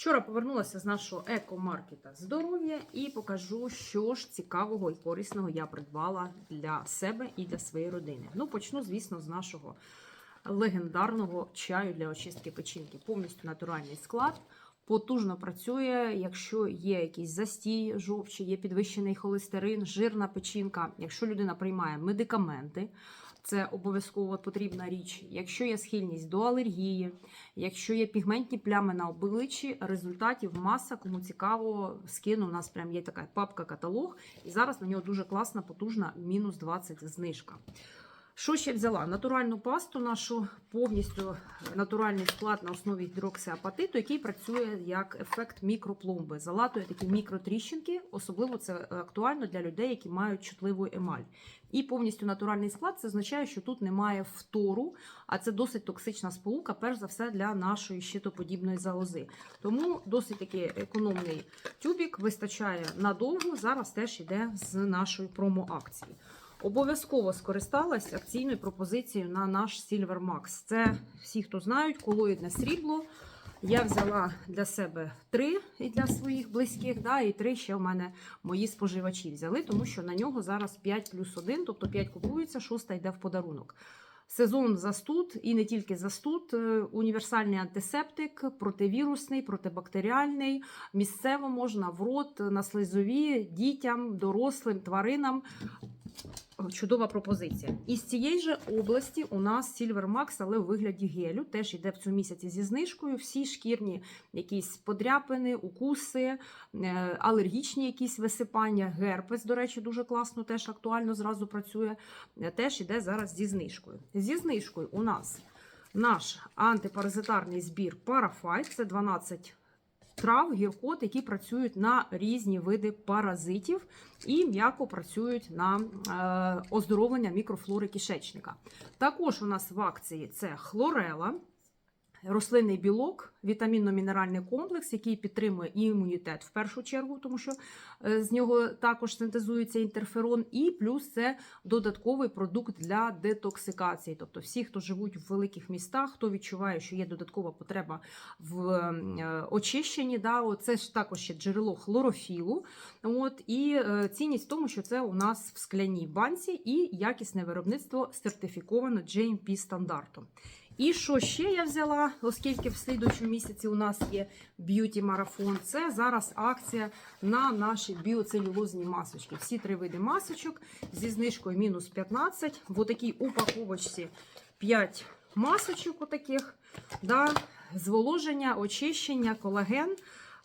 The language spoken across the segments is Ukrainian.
Вчора повернулася з нашого екомаркета здоров'я і покажу, що ж цікавого і корисного я придбала для себе і для своєї родини. Ну, почну, звісно, з нашого легендарного чаю для очистки печінки. Повністю натуральний склад. Потужно працює, якщо є якийсь застій жовчі, є підвищений холестерин, жирна печінка. Якщо людина приймає медикаменти, це обов'язково потрібна річ. Якщо є схильність до алергії, якщо є пігментні плями на обличчі, результатів маса, кому цікаво, скину. У нас прям є така папка каталог, і зараз на нього дуже класна, потужна, мінус 20 знижка. Що ще взяла? Натуральну пасту нашу повністю натуральний склад на основі гідроксиапатиту, який працює як ефект мікропломби. Залатує такі мікротріщинки, особливо це актуально для людей, які мають чутливу емаль. І повністю натуральний склад це означає, що тут немає фтору, а це досить токсична сполука, перш за все для нашої щитоподібної залози. Тому досить такий економний тюбік вистачає надовго. Зараз теж йде з нашої промо-акції. Обов'язково скористалась акційною пропозицією на наш Silver Max. Це всі, хто знають, колоїдне срібло. Я взяла для себе три і для своїх близьких, да, і три ще в мене мої споживачі взяли, тому що на нього зараз 5 плюс 1, тобто 5 купується, 6 йде в подарунок. Сезон застуд і не тільки застуд, е, універсальний антисептик, противірусний, протибактеріальний. Місцево можна в рот, на слизові, дітям, дорослим, тваринам. Чудова пропозиція. Із цієї ж області у нас Silver Max, але у вигляді гелю. Теж йде в цьому місяці зі знижкою. Всі шкірні якісь подряпини, укуси, е, алергічні якісь висипання, герпес, до речі, дуже класно, теж актуально зразу працює. е, Теж йде зараз зі знижкою. Зі знижкою у нас наш антипаразитарний збір Парафайт. Це 12 трав, гіркот, які працюють на різні види паразитів і м'яко працюють на е, оздоровлення мікрофлори кишечника. Також у нас в акції це хлорела. Рослинний білок, вітамінно-мінеральний комплекс, який підтримує і імунітет в першу чергу, тому що е, з нього також синтезується інтерферон, і плюс це додатковий продукт для детоксикації. Тобто, всі, хто живуть в великих містах, хто відчуває, що є додаткова потреба в е, очищенні, да, це ж також є джерело хлорофілу. От, і е, цінність в тому, що це у нас в скляній банці і якісне виробництво сертифіковано GMP стандартом. І що ще я взяла, оскільки в слідуючому місяці у нас є б'юті марафон, це зараз акція на наші біоцелюлозні масочки. Всі три види масочок зі знижкою мінус 15. В отакій упаковочці 5 масочок, отаких, да, зволоження, очищення, колаген.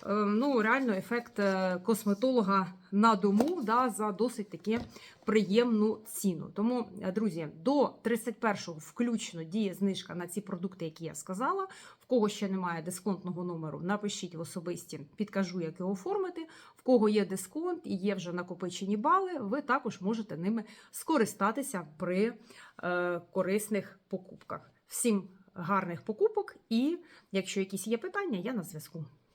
Е, Ну, реально ефект е, косметолога на дому да, за досить таки приємну ціну. Тому, е, друзі, до 31-го включно діє знижка на ці продукти, які я сказала. В кого ще немає дисконтного номеру, напишіть в особисті, підкажу, як його оформити. В кого є дисконт і є вже накопичені бали, ви також можете ними скористатися при е, корисних покупках. Всім гарних покупок, і якщо якісь є питання, я на зв'язку.